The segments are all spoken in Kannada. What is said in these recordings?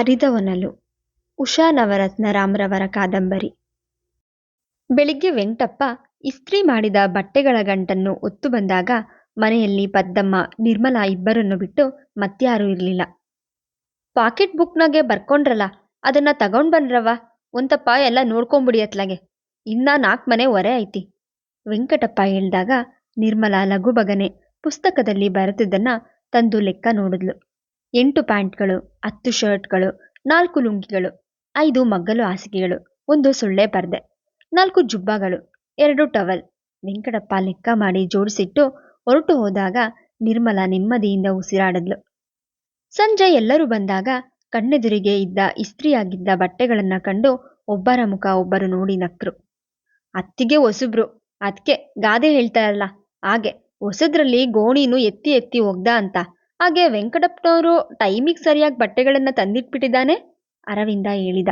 ಅರಿದವನಲು ಉಷಾ ನವರತ್ನ ರಾಮ್ರವರ ಕಾದಂಬರಿ. ಬೆಳಿಗ್ಗೆ ವೆಂಕಟಪ್ಪ ಇಸ್ತ್ರಿ ಮಾಡಿದ ಬಟ್ಟೆಗಳ ಗಂಟನ್ನು ಒತ್ತು ಬಂದಾಗ ಮನೆಯಲ್ಲಿ ಪದ್ದಮ್ಮ, ನಿರ್ಮಲಾ ಇಬ್ಬರನ್ನು ಬಿಟ್ಟು ಮತ್ಯಾರೂ ಇರಲಿಲ್ಲ. ಪಾಕೆಟ್ ಬುಕ್ನಾಗೆ ಬರ್ಕೊಂಡ್ರಲ್ಲ, ಅದನ್ನ ತಗೊಂಡ್ ಬನ್ರವ್ವ ಒಂತಪ್ಪ ಎಲ್ಲ ನೋಡ್ಕೊಂಬಿಡಿಯತ್ಲಾಗೆ ಇನ್ನ ನಾಲ್ಕು ಮನೆ ಹೊರೆ ಐತಿ. ವೆಂಕಟಪ್ಪ ಹೇಳ್ದಾಗ ನಿರ್ಮಲಾ ಲಘುಬಗನೆ ಪುಸ್ತಕದಲ್ಲಿ ಬರೆದಿದ್ದನ್ನ ತಂದು ಲೆಕ್ಕ ನೋಡಿದ್ಲು. ಎಂಟು ಪ್ಯಾಂಟ್ಗಳು, ಹತ್ತು ಶರ್ಟ್ಗಳು, ನಾಲ್ಕು ಲುಂಗಿಗಳು, ಐದು ಮಗ್ಗಲು ಹಾಸಿಗೆಗಳು, ಒಂದು ಸೊಳ್ಳೆ ಪರ್ದೆ, ನಾಲ್ಕು ಜುಬ್ಬಗಳು, ಎರಡು ಟವಲ್. ವೆಂಕಟಪ್ಪ ಲೆಕ್ಕ ಮಾಡಿ ಜೋಡಿಸಿಟ್ಟು ಹೊರಟು ಹೋದಾಗ ನಿರ್ಮಲ ನೆಮ್ಮದಿಯಿಂದ ಉಸಿರಾಡದ್ಲು. ಸಂಜೆ ಎಲ್ಲರೂ ಬಂದಾಗ ಕಣ್ಣೆದುರಿಗೆ ಇದ್ದ ಇಸ್ತ್ರಿಯಾಗಿದ್ದ ಬಟ್ಟೆಗಳನ್ನ ಕಂಡು ಒಬ್ಬರ ಮುಖ ಒಬ್ಬರು ನೋಡಿ ನಕ್ರು. ಅತ್ತಿಗೆ ಹೊಸಬ್ರು ಅದಕ್ಕೆ ಗಾದೆ ಹೇಳ್ತಾರಲ್ಲ, ಹಾಗೆ ಹೊಸದ್ರಲ್ಲಿ ಗೋಣಿನು ಎತ್ತಿ ಎತ್ತಿ ಒಗ್ದ ಅಂತ. ಹಾಗೆ ವೆಂಕಟಪ್ಪನವರು ಟೈಮಿಗೆ ಸರಿಯಾಗಿ ಬಟ್ಟೆಗಳನ್ನು ತಂದಿಟ್ಬಿಟ್ಟಿದ್ದಾನೆ, ಅರವಿಂದ ಹೇಳಿದ.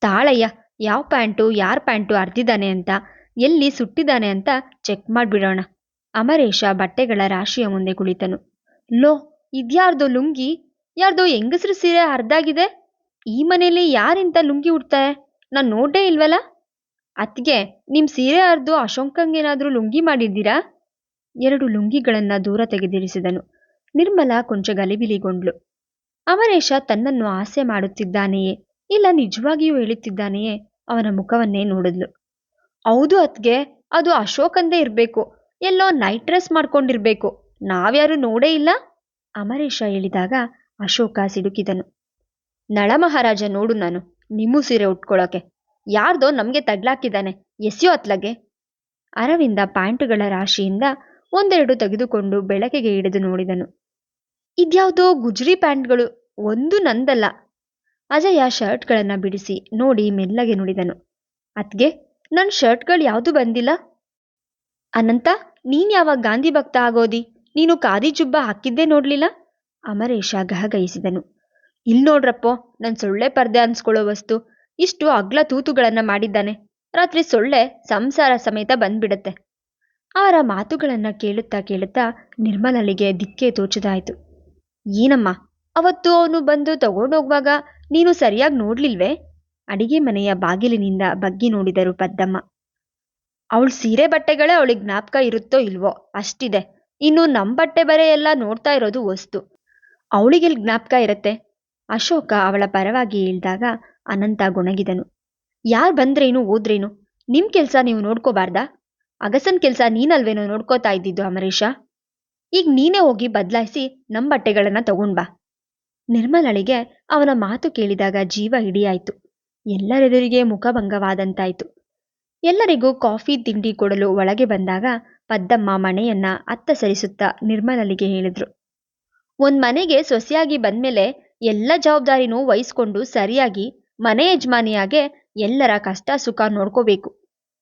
ತಾಳಯ್ಯ, ಯಾವ ಪ್ಯಾಂಟು, ಯಾರ ಪ್ಯಾಂಟು ಅರ್ದಿದ್ದಾನೆ ಅಂತ, ಎಲ್ಲಿ ಸುಟ್ಟಿದ್ದಾನೆ ಅಂತ ಚೆಕ್ ಮಾಡ್ಬಿಡೋಣ. ಅಮರೇಶ ಬಟ್ಟೆಗಳ ರಾಶಿಯ ಮುಂದೆ ಕುಳಿತನು. ಲೋ, ಇದ್ಯಾರ್ದೋ ಲುಂಗಿ? ಯಾರ್ದೋ ಹೆಂಗಸ್ರ ಸೀರೆ ಅರ್ಧಾಗಿದೆ ಈ ಮನೇಲಿ ಯಾರಿಂತ ಲುಂಗಿ ಉಡ್ತಾರೆ? ನಾನು ನೋಡೇ ಇಲ್ವಲ್ಲ? ಅತ್ಗೆ ನಿಮ್ಮ ಸೀರೆ ಅರ್ದು ಅಶೋಕಂಗೇನಾದ್ರೂ ಲುಂಗಿ ಮಾಡಿದ್ದೀರಾ? ಎರಡು ಲುಂಗಿಗಳನ್ನು ದೂರ ತೆಗೆದಿರಿಸಿದನು. ನಿರ್ಮಲಾ ಕೊಂಚ ಗಲಿಬಿಲಿಗೊಂಡ್ಲು ಅಮರೇಶ ತನ್ನನ್ನು ಆಸೆ ಮಾಡುತ್ತಿದ್ದಾನೆಯೇ? ಇಲ್ಲ ನಿಜವಾಗಿಯೂ ಹೇಳುತ್ತಿದ್ದಾನೆಯೇ? ಅವನ ಮುಖವನ್ನೇ ನೋಡಿದ್ಲು. ಹೌದು ಅತ್ಗೆ, ಅದು ಅಶೋಕಂದೇ ಇರಬೇಕು. ಎಲ್ಲೋ ನೈಟ್ ಡ್ರೆಸ್ ಮಾಡ್ಕೊಂಡಿರ್ಬೇಕು. ನಾವ್ಯಾರು ನೋಡೇ ಇಲ್ಲ? ಅಮರೇಶ ಹೇಳಿದಾಗ ಅಶೋಕ ಸಿಡುಕಿದನು ನಳಮಹಾರಾಜ ನೋಡು ನಾನು, ನಿಮ್ಮ ಸೀರೆ ಉಟ್ಕೊಳ್ಳೋಕೆ ಯಾರ್ದೋ ನಮಗೆ ತಗ್ಲಾಕಿದ್ದಾನೆ. ಎಸ್ಯೋ ಅತ್ಲಗೆ. ಅರವಿಂದ ಪ್ಯಾಂಟುಗಳ ರಾಶಿಯಿಂದ ಒಂದೆರಡು ತೆಗೆದುಕೊಂಡು ಬೆಳಕಿಗೆ ಹಿಡಿದು ನೋಡಿದನು. ಇದ್ಯಾವುದೋ ಗುಜ್ರಿ ಪ್ಯಾಂಟ್ಗಳು, ಒಂದು ನಂದಲ್ಲ. ಅಜಯ ಶರ್ಟ್ಗಳನ್ನು ಬಿಡಿಸಿ ನೋಡಿ ಮೆಲ್ಲಗೆ ನುಡಿದನು. ಅತ್ಗೆ ನನ್ನ ಶರ್ಟ್ಗಳು ಯಾವುದು ಬಂದಿಲ್ಲ? ಅನಂತ, ನೀನು ಯಾವಾಗ ಗಾಂಧಿ ಭಕ್ತ ಆಗೋದಿ? ನೀನು ಖಾದಿ ಜುಬ್ಬ ಹಾಕಿದ್ದೇ ನೋಡ್ಲಿಲ್ಲ? ಅಮರೇಶ ಗಹಗಹಿಸಿದನು ಇಲ್ ನೋಡ್ರಪ್ಪೋ, ನನ್ ಸೊಳ್ಳೆ ಪರ್ದೆ ಅನ್ಸ್ಕೊಳ್ಳೋ ವಸ್ತು. ಇಷ್ಟು ಅಗ್ಲ ತೂತುಗಳನ್ನ ಮಾಡಿದ್ದಾನೆ. ರಾತ್ರಿ ಸೊಳ್ಳೆ ಸಂಸಾರ ಸಮೇತ ಬಂದ್ಬಿಡತ್ತೆ. ಅವರ ಮಾತುಗಳನ್ನು ಕೇಳುತ್ತಾ ಕೇಳುತ್ತಾ ನಿರ್ಮಲಳಿಗೆ ದಿಕ್ಕೆ ತೋಚದಾಯ್ತು. ಏನಮ್ಮ? ಅವತ್ತು ಅವನು ಬಂದು ತಗೊಂಡೋಗುವಾಗ ನೀನು ಸರಿಯಾಗಿ ನೋಡ್ಲಿಲ್ವೇ? ಅಡಿಗೆ ಮನೆಯ ಬಾಗಿಲಿನಿಂದ ಬಗ್ಗಿ ನೋಡಿದರು ಪದ್ದಮ್ಮ. ಅವಳ ಸೀರೆ ಬಟ್ಟೆಗಳೇ ಅವಳಿಗೆ ಜ್ಞಾಪಕ ಇರುತ್ತೋ ಇಲ್ವೋ? ಅಷ್ಟಿದೆ. ಇನ್ನು ನಮ್ಮ ಬಟ್ಟೆ ಬರೆ ಎಲ್ಲ ನೋಡ್ತಾ ಇರೋದು ವಸ್ತು. ಅವಳಿಗೆ ಜ್ಞಾಪಕ ಇರತ್ತೆ? ಅಶೋಕ ಅವಳ ಪರವಾಗಿ ಹೇಳ್ದಾಗ ಅನಂತ ಗುಣಗಿದನು. ಯಾರು ಬಂದ್ರೇನು, ಹೋದ್ರೇನು? ನಿಮ್ ಕೆಲಸ ನೀವು ನೋಡ್ಕೋಬಾರ್ದಾ? ಅಗಸನ್ ಕೆಲಸ ನೀನಲ್ವೇನೋ ನೋಡ್ಕೋತಾ ಇದ್ದಿದ್ದು ಅಮರೀಶ? ಈಗ ನೀನೇ ಹೋಗಿ ಬದಲಾಯಿಸಿ ನಮ್ಮ ಬಟ್ಟೆಗಳನ್ನ ತಗೊಂಡ್ ಬಾ. ನಿರ್ಮಲಳಿಗೆ ಅವನ ಮಾತು ಕೇಳಿದಾಗ ಜೀವ ಹಿಡಿಯಾಯ್ತು. ಎಲ್ಲರೆದುರಿಗೆ ಮುಖಭಂಗವಾದಂತಾಯ್ತು. ಎಲ್ಲರಿಗೂ ಕಾಫಿ, ತಿಂಡಿ ಕೊಡಲು ಒಳಗೆ ಬಂದಾಗ ಪದ್ದಮ್ಮ ಮನೆಯನ್ನ ಅತ್ತ ಸರಿಸುತ್ತಾ ನಿರ್ಮಲಳಿಗೆ ಹೇಳಿದ್ರು. ಒಂದ್ ಮನೆಗೆ ಸೊಸೆಯಾಗಿ ಬಂದ್ಮೇಲೆ ಎಲ್ಲ ಜವಾಬ್ದಾರಿನೂ ವಹಿಸ್ಕೊಂಡು ಸರಿಯಾಗಿ ಮನೆ ಯಜಮಾನಿಯಾಗೆ ಎಲ್ಲರ ಕಷ್ಟ, ಸುಖ ನೋಡ್ಕೋಬೇಕು.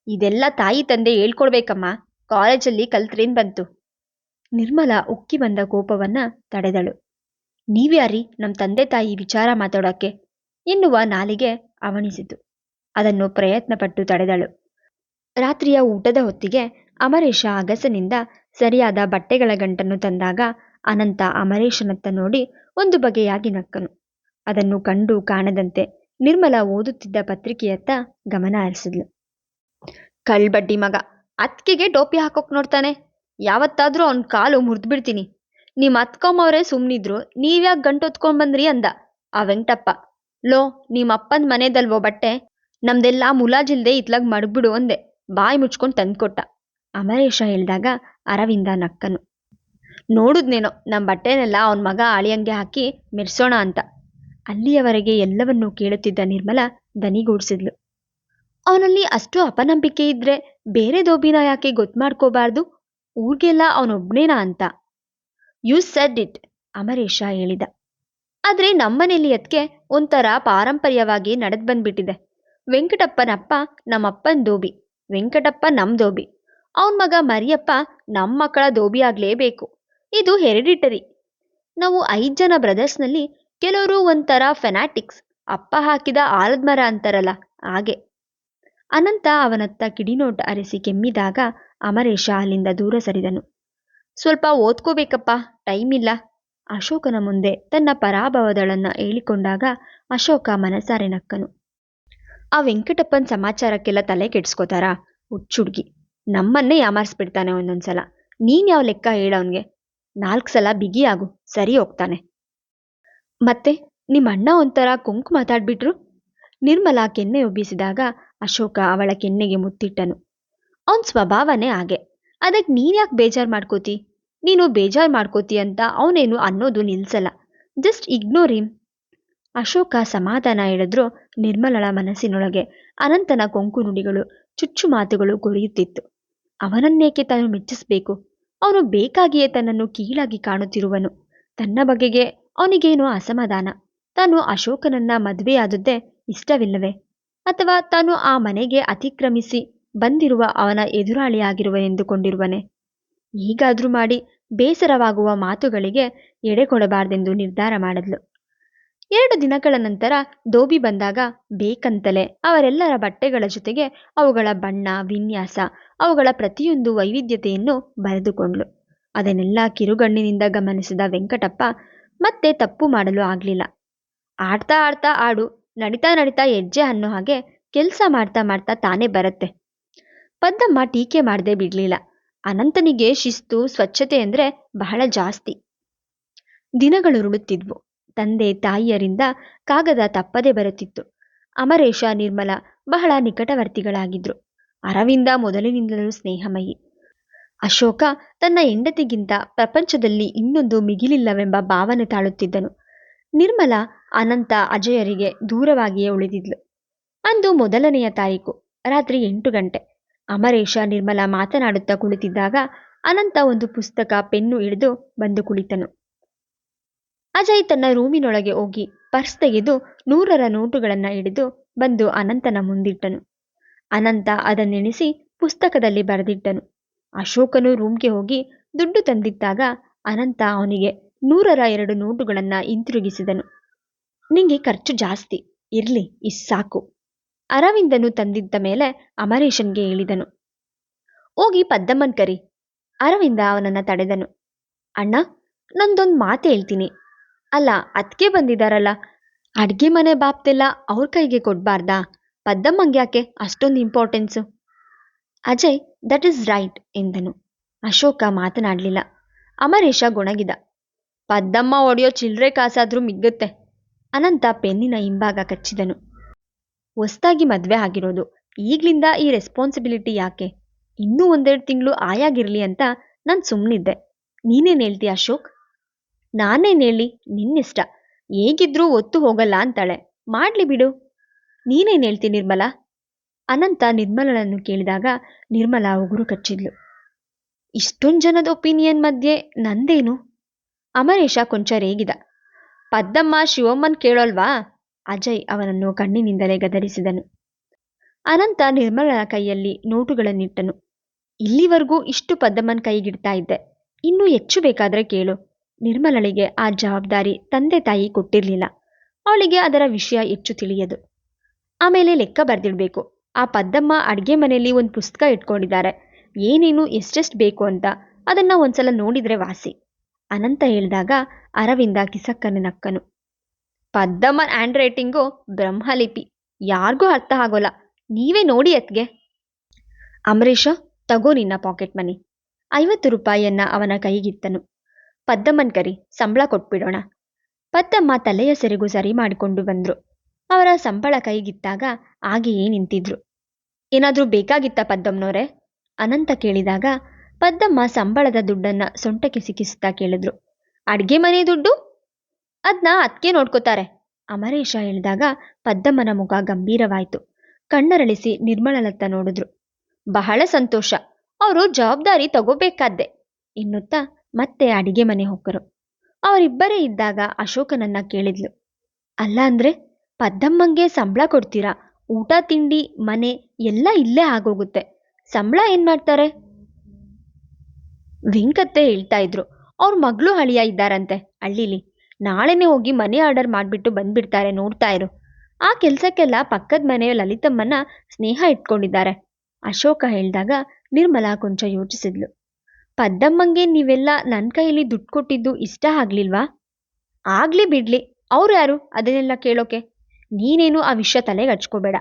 ಇದೆಲ್ಲ ತಾಯಿ ತಂದೆ ಹೇಳ್ಕೊಡ್ಬೇಕಮ್ಮ. ಕಾಲೇಜಲ್ಲಿ ಕಲ್ತ್ರೇನ್ ಬಂತು. ನಿರ್ಮಲಾ ಉಕ್ಕಿ ಬಂದ ಕೋಪವನ್ನ ತಡೆದಳು. ನೀವ್ಯಾರಿ ನಮ್ಮ ತಂದೆ ತಾಯಿ ವಿಚಾರ ಮಾತಾಡೋಕ್ಕೆ ಎನ್ನುವ ನಾಲಿಗೆ ಅವಣಿಸಿತು ಅದನ್ನು ಪ್ರಯತ್ನಪಟ್ಟು ತಡೆದಳು. ರಾತ್ರಿಯ ಊಟದ ಹೊತ್ತಿಗೆ ಅಮರೇಶ ಅಗಸನಿಂದ ಸರಿಯಾದ ಬಟ್ಟೆಗಳ ಗಂಟನ್ನು ತಂದಾಗ ಅನಂತ ಅಮರೇಶನತ್ತ ನೋಡಿ ಒಂದು ಬಗೆಯಾಗಿ ನಕ್ಕನು. ಅದನ್ನು ಕಂಡು ಕಾಣದಂತೆ ನಿರ್ಮಲ ಓದುತ್ತಿದ್ದ ಪತ್ರಿಕೆಯತ್ತ ಗಮನ ಹರಿಸಿದ್ಲು. ಕಳ್ಬಡ್ಡಿ ಮಗ ಅತ್ಕೆಗೆ ಟೋಪಿ ಹಾಕೋಕ್ ನೋಡ್ತಾನೆ. ಯಾವತ್ತಾದ್ರೂ ಅವ್ನ ಕಾಲು ಮುರಿದ್ಬಿಡ್ತೀನಿ. ನಿಮ್ಮ ಅತ್ಕೊಂಬವ್ರೆ ಸುಮ್ನಿದ್ರು, ನೀವ್ಯಾಕೆ ಗಂಟೊತ್ಕೊಂಡ್ ಬಂದ್ರಿ ಅಂದ. ಆ ವೆಂಕಟಪ್ಪ, ಲೋ ನಿಮ್ಮ ಅಪ್ಪನ ಮನೆದಲ್ವೋ ಬಟ್ಟೆ? ನಮ್ದೆಲ್ಲ ಮುಲಾಜಿಲ್ದೆ ಇತ್ಲಾಗ್ ಮಡಗ್ಬಿಡು ಅಂದೆ. ಬಾಯಿ ಮುಚ್ಕೊಂಡು ತಂದ್ಕೊಟ್ಟ. ಅಮರೇಶ ಹೇಳ್ದಾಗ ಅರವಿಂದ ನಕ್ಕನು. ನೋಡುದ್ನೇನೋ ನಮ್ಮ ಬಟ್ಟೆನೆಲ್ಲ ಅವನ ಮಗ ಆಳಿಯಂಗೆ ಹಾಕಿ ಮೆರೆಸೋಣ ಅಂತ. ಅಲ್ಲಿಯವರೆಗೆ ಎಲ್ಲವನ್ನೂ ಕೇಳುತ್ತಿದ್ದ ನಿರ್ಮಲ ದನಿಗೂಡಿಸಿದ್ಲು. ಅವನಲ್ಲಿ ಅಷ್ಟು ಅಪನಂಬಿಕೆ ಇದ್ರೆ ಬೇರೆ ದೋಬಿನ ಯಾಕೆ ಗೊತ್ತು ಮಾಡ್ಕೋಬಾರ್ದು ಊರ್ಗೆಲ್ಲ ಅವನೊಬ್ನೇನಾ ಅಂತ. ಯು ಸೆಡ್ ಇಟ್ ಅಮರೇಶ ಹೇಳಿದ. ಆದ್ರೆ ನಮ್ಮನೇಲಿ ಅದಕ್ಕೆ ಒಂಥರ ಪಾರಂಪರ್ಯವಾಗಿ ನಡೆದು ಬಂದ್ಬಿಟ್ಟಿದೆ. ವೆಂಕಟಪ್ಪನಪ್ಪ ನಮ್ಮಪ್ಪನ ದೋಬಿ, ವೆಂಕಟಪ್ಪ ನಮ್ ದೋಬಿ. ಅವನ ಮಗ ಮರಿಯಪ್ಪ ನಮ್ಮ ಮಕ್ಕಳ ದೋಬಿ ಆಗ್ಲೇಬೇಕು. ಇದು ಹೆರಿಡಿಟರಿ. ನಾವು ಐದು ಜನ ಬ್ರದರ್ಸ್ನಲ್ಲಿ ಕೆಲವರು ಒಂಥರ ಫೆನಾಟಿಕ್ಸ್ ಅಪ್ಪ ಹಾಕಿದ ಆಲದ ಮರ ಅಂತಾರಲ್ಲ, ಹಾಗೆ. ಅನಂತ ಅವನತ್ತ ಕಿಡಿನೋಟ ಅರೆಸಿ ಕೆಮ್ಮಿದಾಗ ಅಮರೇಶ ಅಲ್ಲಿಂದ ದೂರ ಸರಿದನು. ಸ್ವಲ್ಪ ಓದ್ಕೋಬೇಕಪ್ಪ, ಟೈಮ್ ಇಲ್ಲ. ಅಶೋಕನ ಮುಂದೆ ತನ್ನ ಪರಾಭವದಳನ್ನ ಹೇಳಿಕೊಂಡಾಗ ಅಶೋಕ ಮನಸಾರೆ ನಕ್ಕನು. ಆ ವೆಂಕಟಪ್ಪನ್ ಸಮಾಚಾರಕ್ಕೆಲ್ಲ ತಲೆ ಕೆಡ್ಸ್ಕೋತಾರಾ? ಹುಚ್ಚುಡ್ಗಿ. ನಮ್ಮನ್ನೇ ಯಾಮಾರಿಸ್ಬಿಡ್ತಾನೆ ಒಂದೊಂದ್ಸಲ. ನೀನ್ ಯಾವ ಲೆಕ್ಕ ಹೇಳೋನ್ಗೆ? ನಾಲ್ಕು ಸಲ ಬಿಗಿಯಾಗು ಸರಿ ಹೋಗ್ತಾನೆ. ಮತ್ತೆ ನಿಮ್ಮ ಅಣ್ಣ ಒಂಥರ ಕುಂಕು ಮಾತಾಡ್ಬಿಟ್ರು? ನಿರ್ಮಲಾ ಕೆನ್ನೆ ಉಬ್ಬಿಸಿದಾಗ ಅಶೋಕ ಅವಳ ಕೆನ್ನೆಗೆ ಮುತ್ತಿಟ್ಟನು. ಅವನ್ ಸ್ವಭಾವನೇ ಹಾಗೆ. ಅದಕ್ಕೆ ನೀನ್ಯಾಕೆ ಬೇಜಾರು ಮಾಡ್ಕೋತಿ? ನೀನು ಬೇಜಾರು ಮಾಡ್ಕೋತಿ ಅಂತ ಅವನೇನು ಅನ್ನೋದು ನಿಲ್ಸಲ್ಲ. Just ignore him. ಅಶೋಕ ಸಮಾಧಾನ ಹೇಳಿದ್ರು ನಿರ್ಮಲಳ ಮನಸ್ಸಿನೊಳಗೆ. ಅನಂತನ ಕೊಂಕು ನುಡಿಗಳು, ಚುಚ್ಚು ಮಾತುಗಳು ಕೊರಿಯುತ್ತಿತ್ತು. ಅವನನ್ನೇಕೆ ತಾನು ಮೆಚ್ಚಿಸಬೇಕು? ಅವನು ಬೇಕಾಗಿಯೇ ತನ್ನನ್ನು ಕೀಳಾಗಿ ಕಾಣುತ್ತಿರುವನು. ತನ್ನ ಬಗೆಗೆ ಅವನಿಗೇನೋ ಅಸಮಾಧಾನ? ತಾನು ಅಶೋಕನನ್ನ ಮದುವೆಯಾದದ್ದೇ ಇಷ್ಟವಿಲ್ಲವೇ? ಅಥವಾ ತಾನು ಆ ಮನೆಗೆ ಅತಿಕ್ರಮಿಸಿ ಬಂದಿರುವ ಅವನ ಎದುರಾಳಿಯಾಗಿರುವನೆಂದುಕೊಂಡಿರುವನೆ ಹೀಗಾದ್ರೂ ಮಾಡಿ ಬೇಸರವಾಗುವ ಮಾತುಗಳಿಗೆ ಎಡೆ ಕೊಡಬಾರ್ದೆಂದು ನಿರ್ಧಾರ ಮಾಡಿದ್ಲು. ಎರಡು ದಿನಗಳ ನಂತರ ದೋಬಿ ಬಂದಾಗ ಬೇಕಂತಲೇ ಅವರೆಲ್ಲರ ಬಟ್ಟೆಗಳ ಜೊತೆಗೆ ಅವುಗಳ ಬಣ್ಣ, ವಿನ್ಯಾಸ, ಅವುಗಳ ಪ್ರತಿಯೊಂದು ವೈವಿಧ್ಯತೆಯನ್ನು ಬರೆದುಕೊಂಡ್ಲು ಅದನ್ನೆಲ್ಲ ಕಿರುಗಣ್ಣಿನಿಂದ ಗಮನಿಸಿದ ವೆಂಕಟಪ್ಪ ಮತ್ತೆ ತಪ್ಪು ಮಾಡಲು ಆಗಲಿಲ್ಲ. ಆಡ್ತಾ ಆಡ್ತಾ ಆಡು, ನಡಿತಾ ನಡಿತಾ ಹೆಜ್ಜೆ ಅನ್ನೋ ಹಾಗೆ ಕೆಲಸ ಮಾಡ್ತಾ ಮಾಡ್ತಾ ತಾನೇ ಬರುತ್ತೆ. ಪದ್ದಮ್ಮ ಟೀಕೆ ಮಾಡದೆ ಬಿಡ್ಲಿಲ್ಲ. ಅನಂತನಿಗೆ ಶಿಸ್ತು, ಸ್ವಚ್ಛತೆ ಅಂದ್ರೆ ಬಹಳ ಜಾಸ್ತಿ. ದಿನಗಳುರುಳುತ್ತಿದ್ವು ತಂದೆ ತಾಯಿಯರಿಂದ ಕಾಗದ ತಪ್ಪದೆ ಬರುತ್ತಿತ್ತು. ಅಮರೇಶ, ನಿರ್ಮಲ ಬಹಳ ನಿಕಟವರ್ತಿಗಳಾಗಿದ್ರು. ಅರವಿಂದ ಮೊದಲಿನಿಂದಲೂ ಸ್ನೇಹಮಯಿ. ಅಶೋಕ ತನ್ನ ಹೆಂಡತಿಗಿಂತ ಪ್ರಪಂಚದಲ್ಲಿ ಇನ್ನೊಂದು ಮಿಗಿಲಿಲ್ಲವೆಂಬ ಭಾವನೆ ತಾಳುತ್ತಿದ್ದನು. ನಿರ್ಮಲ ಅನಂತ ಅಜಯರಿಗೆ ದೂರವಾಗಿಯೇ ಉಳಿದಿದ್ಲು. ಅಂದು ಮೊದಲನೆಯ ತಾರೀಕು, ರಾತ್ರಿ ಎಂಟು ಗಂಟೆ. ಅಮರೇಶ ನಿರ್ಮಲ ಮಾತನಾಡುತ್ತಾ ಕುಳಿತಿದ್ದಾಗ ಅನಂತ ಒಂದು ಪುಸ್ತಕ ಪೆನ್ನು ಹಿಡಿದು ಬಂದು ಕುಳಿತನು. ಅಜಯ್ ತನ್ನ ರೂಮಿನೊಳಗೆ ಹೋಗಿ ಪರ್ಸ್ ತೆಗೆದು ನೂರರ ನೋಟುಗಳನ್ನ ಹಿಡಿದು ಬಂದು ಅನಂತನ ಮುಂದಿಟ್ಟನು. ಅನಂತ ಅದನ್ನೆಣಿಸಿ ಪುಸ್ತಕದಲ್ಲಿ ಬರೆದಿಟ್ಟನು. ಅಶೋಕನು ರೂಮ್ಗೆ ಹೋಗಿ ದುಡ್ಡು ತಂದಿದ್ದಾಗ ಅನಂತ ಅವನಿಗೆ ನೂರರ ಎರಡು ನೋಟುಗಳನ್ನ ಹಿಂತಿರುಗಿಸಿದನು. ನಿಂಗೆ ಖರ್ಚು ಜಾಸ್ತಿ. ಇರ್ಲಿ ಇಸ್ ಸಾಕು ಅರವಿಂದನು ತಂದಿದ್ದ ಮೇಲೆ ಅಮರೇಶನ್ಗೆ ಹೇಳಿದನು ಹೋಗಿ ಪದ್ದಮ್ಮನ್ ಕರಿ. ಅರವಿಂದ ಅವನನ್ನ ತಡೆದನು. ಅಣ್ಣ, ನಂದೊಂದು ಮಾತು ಹೇಳ್ತೀನಿ. ಅಲ್ಲ ಅದಕ್ಕೆ ಬಂದಿದಾರಲ್ಲ. ಅಡ್ಗೆ ಮನೆ ಬಾಪ್ತೆಲ್ಲ ಅವ್ರ ಕೈಗೆ ಕೊಡ್ಬಾರ್ದಾ? ಪದ್ದಮ್ಮಂಗೆ ಯಾಕೆ ಅಷ್ಟೊಂದು importance Ajay that is right ಎಂದನು. ಅಶೋಕ ಮಾತನಾಡಲಿಲ್ಲ. ಅಮರೇಶ ಗೊಣಗಿದ. ಪದ್ದಮ್ಮ ಒಡೆಯೋ ಚಿಲ್ರೆ ಕಾಸಾದ್ರೂ ಮಿಗ್ಗುತ್ತೆ. ಅನಂತ ಪೆನ್ನಿನ ಹಿಂಭಾಗ ಕಚ್ಚಿದನು. ಹೊಸ್ದಾಗಿ ಮದುವೆ ಆಗಿರೋದು. ಈಗ್ಲಿಂದ ಈ ರೆಸ್ಪಾನ್ಸಿಬಿಲಿಟಿ ಯಾಕೆ? ಇನ್ನೂ ಒಂದೆರಡು ತಿಂಗಳು ಆಯಾಗಿರಲಿ ಅಂತ ನಾನು ಸುಮ್ಮನಿದ್ದೆ ನೀನೇನು ಹೇಳ್ತೀಯ ಅಶೋಕ್? ನಾನೇನು ಹೇಳಿ ನಿನ್ನಿಷ್ಟ. ಹೇಗಿದ್ರೂ ಒತ್ತು ಹೋಗಲ್ಲ ಅಂತಾಳೆ. ಮಾಡ್ಲಿ ಬಿಡು. ನೀನೇನು ಹೇಳ್ತಿ ನಿರ್ಮಲಾ? ಅನಂತ ನಿರ್ಮಲನನ್ನು ಕೇಳಿದಾಗ ನಿರ್ಮಲಾ ಉಗುರು ಕಚ್ಚಿದ್ಲು. ಇಷ್ಟೊಂದು ಜನದ ಒಪಿನಿಯನ್ ಮಧ್ಯೆ ನಂದೇನು? ಅಮರೇಶ ಕೊಂಚ ರೇಗಿದ. ಪದ್ದಮ್ಮ, ಶಿವಮ್ಮನ್ ಕೇಳೋಲ್ವಾ? ಅಜಯ್ ಅವನನ್ನು ಕಣ್ಣಿನಿಂದಲೇ ಗದರಿಸಿದನು. ಅನಂತ ನಿರ್ಮಲನ ಕೈಯಲ್ಲಿ ನೋಟುಗಳನ್ನಿಟ್ಟನು. ಇಲ್ಲಿವರೆಗೂ ಇಷ್ಟು ಪದ್ಮನ್ ಕೈಗಿಡ್ತಾ ಇದ್ದೆ. ಇನ್ನೂ ಹೆಚ್ಚು ಬೇಕಾದ್ರೆ ಕೇಳು. ನಿರ್ಮಲಳಿಗೆ ಆ ಜವಾಬ್ದಾರಿ ತಂದೆ ತಾಯಿ ಕೊಟ್ಟಿರಲಿಲ್ಲ. ಅವಳಿಗೆ ಅದರ ವಿಷಯ ಹೆಚ್ಚು ತಿಳಿಯದು. ಆಮೇಲೆ ಲೆಕ್ಕ ಬರೆದಿಡ್ಬೇಕು. ಆ ಪದ್ದಮ್ಮ ಅಡುಗೆ ಮನೆಯಲ್ಲಿ ಒಂದು ಪುಸ್ತಕ ಇಟ್ಕೊಂಡಿದ್ದಾರೆ. ಏನೇನು ಎಷ್ಟೆಷ್ಟು ಬೇಕು ಅಂತ ಅದನ್ನ ಒಂದ್ಸಲ ನೋಡಿದ್ರೆ ವಾಸಿ. ಅನಂತ ಹೇಳಿದಾಗ ಅರವಿಂದ ಕಿಸಕ್ಕನ ನಕ್ಕನು. ಪದ್ದಮ್ಮನ ಹ್ಯಾಂಡ್ ರೈಟಿಂಗು ಬ್ರಹ್ಮಲಿಪಿ. ಯಾರಿಗೂ ಅರ್ಥ ಆಗೋಲ್ಲ. ನೀವೇ ನೋಡಿ ಅತ್ಗೆ. ಅಮರೀಶ, ತಗೋ ನಿನ್ನ ಪಾಕೆಟ್ ಮನಿ ಐವತ್ತು ರೂಪಾಯಿಯನ್ನ ಅವನ ಕೈಗಿತ್ತನು. ಪದ್ದಮ್ಮನ್ ಕರಿ, ಸಂಬಳ ಕೊಟ್ಬಿಡೋಣ. ಪದ್ದಮ್ಮ ತಲೆಯ ಸೆರೆಗೂ ಸರಿ ಮಾಡಿಕೊಂಡು ಬಂದ್ರು. ಅವರ ಸಂಬಳ ಕೈಗಿತ್ತಾಗ ಹಾಗೆಯೇ ನಿಂತಿದ್ರು. ಏನಾದ್ರೂ ಬೇಕಾಗಿತ್ತ ಪದ್ದಮ್ಮನವರೇ ಅನಂತ ಕೇಳಿದಾಗ ಪದ್ದಮ್ಮ ಸಂಬಳದ ದುಡ್ಡನ್ನ ಸೊಂಟಕ್ಕೆ ಸಿಕ್ಕಿಸುತ್ತಾ ಕೇಳಿದ್ರು. ಅಡ್ಗೆ ಮನೆ ದುಡ್ಡು? ಅದನ್ನ ಅದಕ್ಕೆ ನೋಡ್ಕೋತಾರೆ. ಅಮರೇಶ ಹೇಳಿದಾಗ ಪದ್ದಮ್ಮನ ಮುಖ ಗಂಭೀರವಾಯಿತು. ಕಣ್ಣರಳಿಸಿ ನಿರ್ಮಲಲತ್ತ ನೋಡಿದ್ರು. ಬಹಳ ಸಂತೋಷ. ಅವರು ಜವಾಬ್ದಾರಿ ತಗೋಬೇಕಾದ್ದೆ ಎನ್ನುತ್ತಾ ಮತ್ತೆ ಅಡಿಗೆ ಮನೆ ಹೊಕ್ಕರು. ಅವರಿಬ್ಬರೇ ಇದ್ದಾಗ ಅಶೋಕನನ್ನ ಕೇಳಿದ್ಲು. ಅಲ್ಲ ಅಂದ್ರೆ ಪದ್ದಮ್ಮಂಗೆ ಸಂಬಳ ಕೊಡ್ತೀರಾ? ಊಟ, ತಿಂಡಿ, ಮನೆ ಎಲ್ಲ ಇಲ್ಲೇ ಆಗೋಗುತ್ತೆ. ಸಂಬಳ ಏನ್ ಮಾಡ್ತಾರೆ? ವೆಂಕತ್ತೆ ಹೇಳ್ತಾ ಇದ್ರು. ಅವ್ರ ಮಗಳು ಹಳಿಯ ಇದ್ದಾರಂತೆ, ಹಳ್ಳಿಲಿ. ನಾಳೆನೆ ಹೋಗಿ ಮನೆ ಆರ್ಡರ್ ಮಾಡಿಬಿಟ್ಟು ಬಂದ್ಬಿಡ್ತಾರೆ ನೋಡ್ತಾ ಇರು. ಆ ಕೆಲಸಕ್ಕೆಲ್ಲ ಪಕ್ಕದ ಮನೆಯ ಲಲಿತಮ್ಮನ ಸ್ನೇಹ ಇಟ್ಕೊಂಡಿದ್ದಾರೆ. ಅಶೋಕ ಹೇಳಿದಾಗ ನಿರ್ಮಲಾ ಕೊಂಚ ಯೋಚಿಸಿದ್ಲು. ಪದ್ದಮ್ಮಂಗೆ ನೀವೆಲ್ಲ ನನ್ನ ಕೈಯಲ್ಲಿ ದುಡ್ಡು ಕೊಟ್ಟಿದ್ದು ಇಷ್ಟ ಆಗ್ಲಿಲ್ವಾ? ಆಗ್ಲಿ ಬಿಡ್ಲಿ. ಅವ್ರು ಯಾರು ಅದನ್ನೆಲ್ಲ ಕೇಳೋಕೆ? ನೀನೇನು ಆ ವಿಷಯ ತಲೆಗೆ ಹಚ್ಕೋಬೇಡ.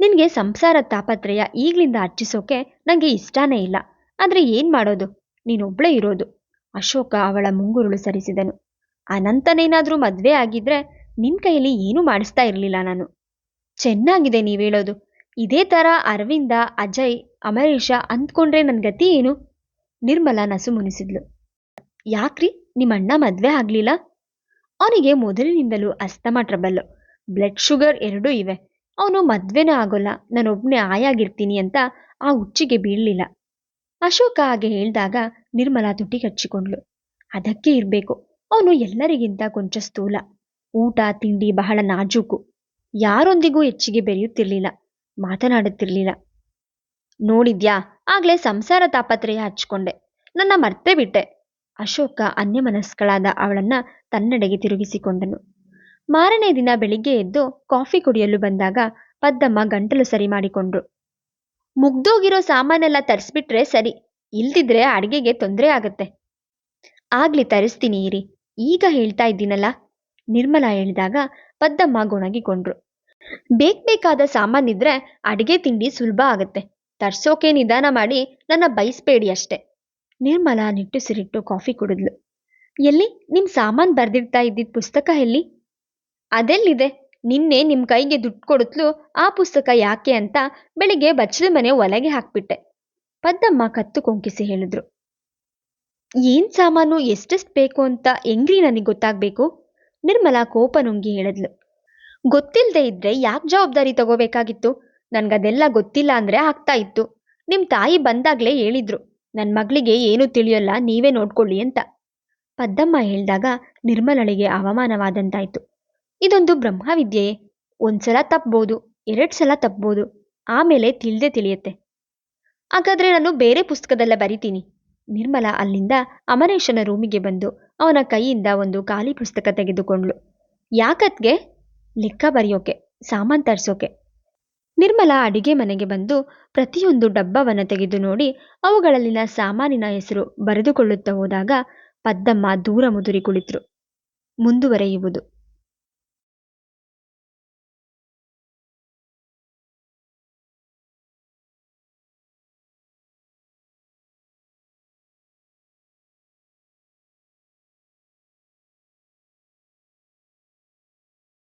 ನಿನಗೆ ಸಂಸಾರ ತಾಪತ್ರಯ ಈಗ್ಲಿಂದ ಹಚ್ಚಿಸೋಕೆ ನನಗೆ ಇಷ್ಟನೇ ಇಲ್ಲ. ಆದರೆ ಏನು ಮಾಡೋದು? ನೀನೊಬ್ಳೇ ಇರೋದು. ಅಶೋಕ ಅವಳ ಮುಂಗುರುಳು ಸರಿಸಿದನು. ಅನಂತನೇನಾದರೂ ಮದುವೆ ಆಗಿದ್ರೆ ನಿನ್ನ ಕೈಯಲ್ಲಿ ಏನೂ ಮಾಡಿಸ್ತಾ ಇರಲಿಲ್ಲ ನಾನು. ಚೆನ್ನಾಗಿದೆ ನೀವು ಹೇಳೋದು. ಇದೇ ಥರ ಅರವಿಂದ, ಅಜಯ್, ಅಮರೀಶ ಅಂದ್ಕೊಂಡ್ರೆ ನನ್ನ ಗತಿ ಏನು? ನಿರ್ಮಲ ನಸು ಮುನಿಸಿದ್ಲು. ಯಾಕ್ರಿ? ನಿಮ್ಮ ಅಣ್ಣ ಮದುವೆ ಆಗಲಿಲ್ಲ? ಅವನಿಗೆ ಮೊದಲಿನಿಂದಲೂ ಅಸ್ತಮಾ ಟ್ರಬಲ್ಲು ಬ್ಲಡ್ ಶುಗರ್ ಎರಡೂ ಇವೆ. ಅವನು ಮದ್ವೆನೇ ಆಗೋಲ್ಲ. ನಾನೊಬ್ಬನೇ ಆಯಾಗಿರ್ತೀನಿ ಅಂತ ಆ ಹುಚ್ಚಿಗೆ ಬೀಳಲಿಲ್ಲ. ಅಶೋಕ ಹಾಗೆ ಹೇಳಿದಾಗ ನಿರ್ಮಲಾ ತುಟಿ ಕಚ್ಚಿಕೊಂಡ್ಳು ಅದಕ್ಕೆ ಇರಬೇಕು. ಅವನು ಎಲ್ಲರಿಗಿಂತ ಕೊಂಚ ಸ್ಥೂಲ. ಊಟ, ತಿಂಡಿ ಬಹಳ ನಾಜೂಕು. ಯಾರೊಂದಿಗೂ ಹೆಚ್ಚಿಗೆ ಬೆರೆಯುತ್ತಿರಲಿಲ್ಲ, ಮಾತನಾಡುತ್ತಿರಲಿಲ್ಲ. ನೋಡಿದ್ಯಾ, ಆಗ್ಲೇ ಸಂಸಾರ ತಾಪತ್ರಯ ಹಚ್ಕೊಂಡೆ ನನ್ನ ಮರ್ತೇ ಬಿಟ್ಟೆ. ಅಶೋಕ ಅನ್ಯಮನಸ್ಕಳಾದ ಅವಳನ್ನ ತನ್ನೆಡೆಗೆ ತಿರುಗಿಸಿಕೊಂಡನು. ಮಾರನೇ ದಿನ ಬೆಳಿಗ್ಗೆ ಎದ್ದು ಕಾಫಿ ಕುಡಿಯಲು ಬಂದಾಗ ಪದ್ದಮ್ಮ ಗಂಟಲು ಸರಿ ಮಾಡಿಕೊಂಡ್ರು. ಮುಗ್ದೋಗಿರೋ ಸಾಮಾನೆಲ್ಲ ತರಿಸ್ಬಿಟ್ರೆ ಸರಿ, ಇಲ್ದಿದ್ರೆ ಅಡಿಗೆಗೆ ತೊಂದರೆ ಆಗತ್ತೆ. ಆಗ್ಲಿ ತರಿಸ್ತೀನಿ ಇರಿ ಈಗ ಹೇಳ್ತಾ ಇದ್ದೀನಲ್ಲ? ನಿರ್ಮಲಾ ಹೇಳಿದಾಗ ಪದ್ದಮ್ಮ ಗೊಣಗಿಕೊಂಡ್ರು ಬೇಕ್ಬೇಕಾದ ಸಾಮಾನಿದ್ರೆ ಅಡಿಗೆ ತಿಂಡಿ ಸುಲಭ ಆಗತ್ತೆ. ತರ್ಸೋಕೆ ನಿಧಾನ ಮಾಡಿ ನನ್ನ ಬಯಸ್ಬೇಡಿ ಅಷ್ಟೆ. ನಿರ್ಮಲಾ ನಿಟ್ಟುಸಿರಿಟ್ಟು ಕಾಫಿ ಕುಡಿದ್ಲು. ಎಲ್ಲಿ? ನಿಮ್ ಸಾಮಾನ್ ಬರ್ದಿರ್ತಾ ಇದ್ದಿದ್ ಪುಸ್ತಕ ಎಲ್ಲಿ? ಅದೆಲ್ಲಿದೆ? ನಿನ್ನೆ ನಿಮ್ ಕೈಗೆ ದುಡ್ಡು ಕೊಡುತ್ತಲು ಆ ಪುಸ್ತಕ ಯಾಕೆ ಅಂತ ಬೆಳಿಗ್ಗೆ ಬಚ್ಚಲ ಮನೆ ಒಲೆಗೆ ಹಾಕ್ಬಿಟ್ಟೆ. ಪದ್ದಮ್ಮ ಕತ್ತು ಕೊಂಕಿಸಿ ಹೇಳಿದ್ರು. ಏನ್ ಸಾಮಾನು ಎಷ್ಟೆಷ್ಟು ಬೇಕು ಅಂತ ಹೆಂಗ್ರಿ ನನಗೆ ಗೊತ್ತಾಗ್ಬೇಕು? ನಿರ್ಮಲಾ ಕೋಪ ನುಂಗಿ ಹೇಳಿದ್ಲು. ಗೊತ್ತಿಲ್ಲದೆ ಇದ್ರೆ ಯಾಕೆ ಜವಾಬ್ದಾರಿ ತಗೋಬೇಕಾಗಿತ್ತು? ನನ್ಗದೆಲ್ಲ ಗೊತ್ತಿಲ್ಲ ಅಂದ್ರೆ ಆಗ್ತಾ ಇತ್ತು. ನಿಮ್ ತಾಯಿ ಬಂದಾಗ್ಲೇ ಹೇಳಿದ್ರು ನನ್ನ ಮಗಳಿಗೆ ಏನು ತಿಳಿಯೋಲ್ಲ, ನೀವೇ ನೋಡ್ಕೊಳ್ಳಿ ಅಂತ. ಪದ್ದಮ್ಮ ಹೇಳಿದಾಗ ನಿರ್ಮಲಳಿಗೆ ಅವಮಾನವಾದಂತಾಯ್ತು. ಇದೊಂದು ಬ್ರಹ್ಮವಿದ್ಯೆಯೇ ಒಂದ್ಸಲ ತಪ್ಬೋದು, ಎರಡ್ ಸಲ ತಪ್ಬೋದು, ಆಮೇಲೆ ತಿಳಿದೇ ತಿಳಿಯುತ್ತೆ. ಹಾಗಾದ್ರೆ ನಾನು ಬೇರೆ ಪುಸ್ತಕದಲ್ಲ ಬರಿತೀನಿ. ನಿರ್ಮಲಾ ಅಲ್ಲಿಂದ ಅಮರೇಶನ ರೂಮಿಗೆ ಬಂದು ಅವನ ಕೈಯಿಂದ ಒಂದು ಖಾಲಿ ಪುಸ್ತಕ ತೆಗೆದುಕೊಂಡ್ಳು. ಯಾಕತ್ಗೆ? ಲೆಕ್ಕ ಬರೆಯೋಕೆ, ಸಾಮಾನ್ ತರ್ಸೋಕೆ. ನಿರ್ಮಲ ಅಡಿಗೆ ಮನೆಗೆ ಬಂದು ಪ್ರತಿಯೊಂದು ಡಬ್ಬವನ್ನು ತೆಗೆದು ನೋಡಿ ಅವುಗಳಲ್ಲಿನ ಸಾಮಾನಿನ ಹೆಸರು ಬರೆದುಕೊಳ್ಳುತ್ತಾ ಹೋದಾಗ ಪದ್ದಮ್ಮ ದೂರ ಮುದುರಿ ಕುಳಿತರು. ಮುಂದುವರೆಯುವುದು.